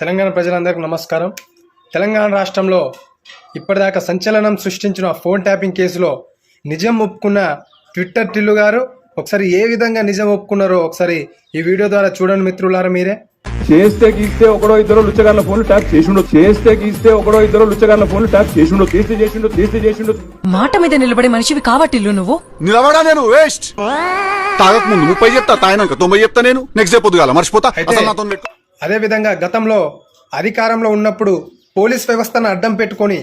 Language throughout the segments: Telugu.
తెలంగాణ ప్రజలందరికీ నమస్కారం. తెలంగాణ రాష్ట్రంలో ఇప్పటిదాకా సంచలనం సృష్టించిన ఫోన్ ట్యాపింగ్ కేసులో నిజం ఒప్పుకున్న ట్విట్టర్ టిల్లు గారు ఒకసారి ఏ విధంగా నిజం ఒప్పుకున్నారో ఒకసారి ఈ వీడియో ద్వారా చూడండి మిత్రులారా మీరే. చేస్తే గీస్తే ఒకడో ఇద్దరు లుచ్చగాళ్ళ ఫోన్లు ట్యాప్ చేసిండు. చేస్తే గీస్తే ఒకడో ఇద్దరు లుచ్చగాళ్ళ ఫోన్లు ట్యాప్ చేసిండు. తీస్తే చేసిండు తీస్తే చేసిండు. మాట మీద నిలబడే మనిషివి కావటిల్లు నువ్వు? నిలబడా నేను వేస్ట్. తాగక ముందు ముప్పై చెప్తా తాగినాక తొంభై చెప్తా నేను. నెక్స్ట్ డే పొద్దుగాల మర్చిపోతా. అయితే- అసలు నాతో పెట్టు అదేవిధంగా గతంలో అధికారంలో ఉన్నప్పుడు పోలీస్ వ్యవస్థను అడ్డం పెట్టుకొని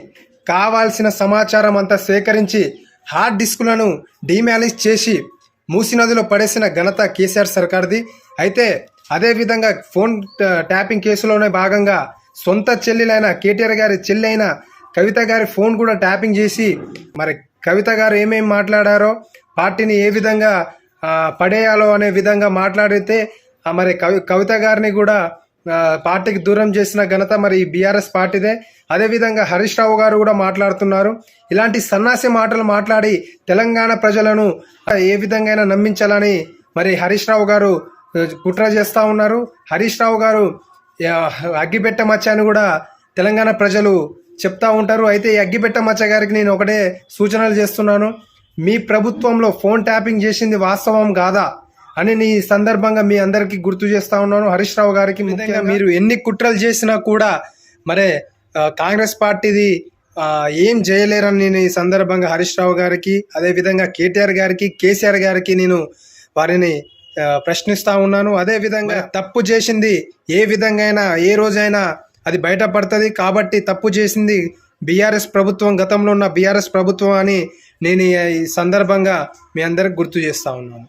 కావాల్సిన సమాచారం అంతా సేకరించి హార్డ్ డిస్కులను డిమాలిష్ చేసి మూసి నదిలో పడేసిన ఘనత కేసీఆర్ సర్కార్ది. అయితే అదేవిధంగా ఫోన్ ట్యాపింగ్ కేసులోనే భాగంగా సొంత చెల్లెలైన కేటీఆర్ గారి చెల్లి అయిన కవిత గారి ఫోన్ కూడా ట్యాపింగ్ చేసి మరి కవిత గారు ఏమేమి మాట్లాడారో పార్టీని ఏ విధంగా పడేయాలో అనే విధంగా మాట్లాడితే మరి కవి కవిత గారిని కూడా పార్టీకి దూరం చేసిన ఘనత మరి బీఆర్ఎస్ పార్టీదే. అదేవిధంగా హరీష్ రావు గారు కూడా మాట్లాడుతున్నారు. ఇలాంటి సన్నాసి మాటలు మాట్లాడి తెలంగాణ ప్రజలను ఏ విధంగా నమ్మించాలని మరి హరీష్ రావు గారు కుట్ర చేస్తూ ఉన్నారు. హరీష్ రావు గారు అగ్గిపెట్ట మచ్చ అని కూడా తెలంగాణ ప్రజలు చెప్తా ఉంటారు. అయితే ఈ అగ్గిపెట్ట మచ్చ గారికి నేను ఒకటే సూచనలు చేస్తున్నాను. మీ ప్రభుత్వంలో ఫోన్ ట్యాపింగ్ చేసింది వాస్తవం కాదా? అని నీ సందర్భంగా మీ అందరికీ గుర్తు చేస్తా ఉన్నాను. హరీష్ రావు గారికి ముఖ్యంగా మీరు ఎన్ని కుట్రలు చేసినా కూడా మరి కాంగ్రెస్ పార్టీది ఏం చేయలేరని నేను ఈ సందర్భంగా హరీష్ రావు గారికి అదేవిధంగా కేటీఆర్ గారికి కేసీఆర్ గారికి నేను వారిని ప్రశ్నిస్తా ఉన్నాను. అదే విధంగా తప్పు చేసింది ఏ విధంగా అయినా ఏ రోజైనా అది బయటపడుతుంది కాబట్టి తప్పు చేసింది బీఆర్ఎస్ ప్రభుత్వం గతంలో ఉన్న బీఆర్ఎస్ ప్రభుత్వం అని నేను ఈ సందర్భంగా మీ అందరికి గుర్తు చేస్తా ఉన్నాను.